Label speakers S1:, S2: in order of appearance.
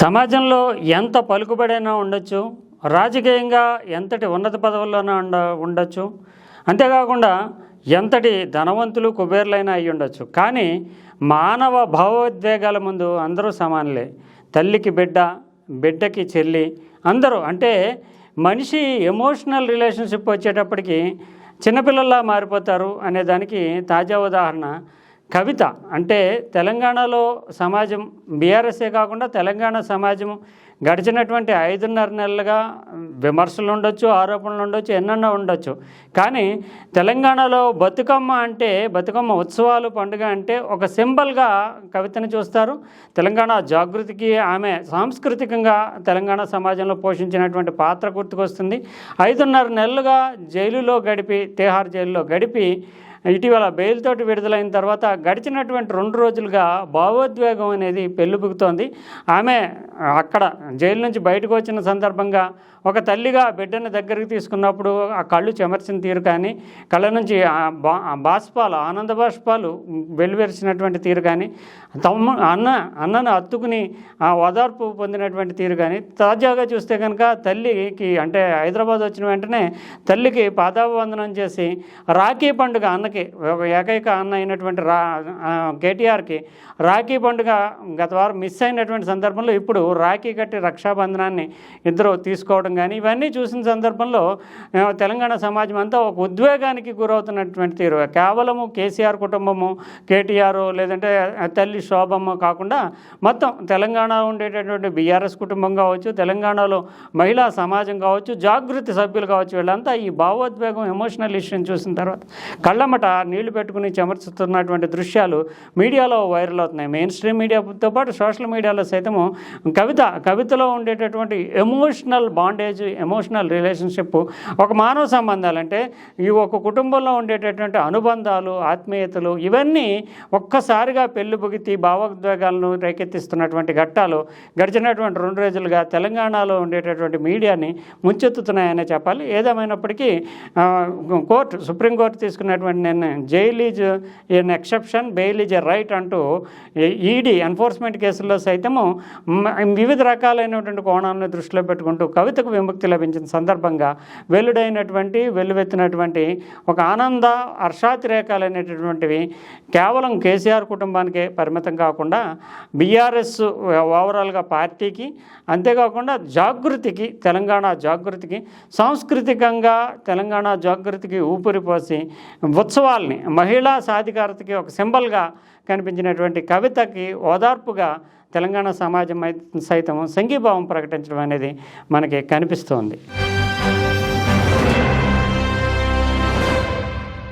S1: సమాజంలో ఎంత పలుకుబడైనా ఉండొచ్చు రాజకీయంగా ఎంతటి ఉన్నత పదవుల్లోనే ఉండ ఉండొచ్చు. అంతేకాకుండా ఎంతటి ధనవంతులు కుబేర్లైనా అయి ఉండొచ్చు. కానీ మానవ భావోద్వేగాల ముందు అందరూ సమానులే. తల్లికి బిడ్డ బిడ్డకి చెల్లి అందరూ అంటే మనిషి ఎమోషనల్ రిలేషన్షిప్ వచ్చేటప్పటికి చిన్నపిల్లల్లా మారిపోతారు అనే దానికి తాజా ఉదాహరణ కవిత అంటే తెలంగాణలో సమాజం బీఆర్ఎస్ఏ కాకుండా తెలంగాణ సమాజం గడిచినటువంటి ఐదున్నర నెలలుగా విమర్శలు ఉండొచ్చు ఆరోపణలు ఉండొచ్చు ఎన్నెన్నో ఉండొచ్చు. కానీ తెలంగాణలో బతుకమ్మ అంటే బతుకమ్మ ఉత్సవాలు పండుగ అంటే ఒక సింబల్గా కవితను చూస్తారు. తెలంగాణ జాగృతికి ఆమె సాంస్కృతికంగా తెలంగాణ సమాజంలో పోషించినటువంటి పాత్ర గుర్తుకొస్తుంది. ఐదున్నర నెలలుగా జైలులో గడిపి తిహార్ జైలులో గడిపి ఇటీవల బెయిల్తోటి విడుదలైన తర్వాత గడిచినటువంటి రెండు రోజులుగా భావోద్వేగం అనేది పెళ్ళిపుకుతోంది ఆమె అక్కడ జైలు నుంచి బయటకు వచ్చిన సందర్భంగా ఒక తల్లిగా బిడ్డను దగ్గరికి తీసుకున్నప్పుడు ఆ కళ్ళు చెమర్చిన తీరు కానీ కళ్ళ నుంచి బాష్పాలు ఆనంద బాష్పాలు వెలువెరిచినటువంటి తీరు కానీ తమ్ము అన్న అన్నను అత్తుకుని ఆ ఓదార్పు పొందినటువంటి తీరు కానీ తాజాగా చూస్తే కనుక తల్లికి అంటే హైదరాబాద్ వచ్చిన వెంటనే తల్లికి పాదాభివందనం చేసి రాఖీ పండుగ అన్నకి ఒక ఏకైక అన్న అయినటువంటి రా కేటీఆర్కి రాఖీ పండుగ గత వారం మిస్ అయినటువంటి సందర్భంలో ఇప్పుడు రాఖీ కట్టి రక్షాబంధనాన్ని ఇద్దరు తీసుకోవడం కానీ ఇవన్నీ చూసిన సందర్భంలో తెలంగాణ సమాజం అంతా ఒక ఉద్వేగానికి గురవుతున్నటువంటి తీరు. కేవలము కేసీఆర్ కుటుంబము కేటీఆర్ లేదంటే తల్లి శోభమ్మ కాకుండా మొత్తం తెలంగాణ ఉండేటటువంటి బీఆర్ఎస్ కుటుంబం కావచ్చు తెలంగాణలో మహిళా సమాజం కావచ్చు జాగృతి సభ్యులు కావచ్చు వీళ్ళంతా ఈ భావోద్వేగం ఎమోషనల్ ఇష్యూని చూసిన తర్వాత కళ్ళమ్మట నీళ్ళు పెట్టుకుని చెమర్చుతున్నటువంటి దృశ్యాలు మీడియాలో వైరల్ అవుతున్నాయి. మెయిన్ స్ట్రీమ్ మీడియాతో పాటు సోషల్ మీడియాలో సైతము కవిత కవితలో ఉండేటటువంటి ఎమోషనల్ బాండేజ్ ఎమోషనల్ రిలేషన్షిప్ ఒక మానవ సంబంధాలు. అంటే ఈ ఒక కుటుంబంలో ఉండేటటువంటి అనుబంధాలు ఆత్మీయతలు ఇవన్నీ ఒక్కసారిగా పెళ్ళి బుగితి భావోద్వేగాలను రేకెత్తిస్తున్నటువంటి ఘట్టాలు గడిచినటువంటి రెండు రోజులుగా తెలంగాణలో ఉండేటటువంటి మీడియాని ముంచెత్తుతున్నాయనే చెప్పాలి. ఏదేమైనప్పటికీ కోర్టు సుప్రీంకోర్టు తీసుకున్నటువంటి jail is an exception bail is a right అంటూ ఈడీ ఎన్ఫోర్స్మెంట్ కేసుల్లో సైతము వివిధ రకాలైనటువంటి కోణాలను దృష్టిలో పెట్టుకుంటూ కవితకు విముక్తి లభించిన సందర్భంగా వెలుడైనటువంటి వెల్లువెత్తినటువంటి ఒక ఆనంద హర్షాతిరేకాలైనటువంటివి కేవలం కేసీఆర్ కుటుంబానికే పరిమితం కాకుండా బీఆర్ఎస్ ఓవరాల్గా పార్టీకి అంతేకాకుండా జాగృతికి తెలంగాణ జాగృతికి సాంస్కృతికంగా తెలంగాణ జాగృతికి ఊపిరిపోసి ఉత్సవాల్ని మహిళా సాధికారతకి ఒక సింబల్గా కనిపించినటువంటి కవితకి ఓదార్పుగా తెలంగాణ సమాజం సైతం సంఘీభావం ప్రకటించడం అనేది మనకి కనిపిస్తోంది.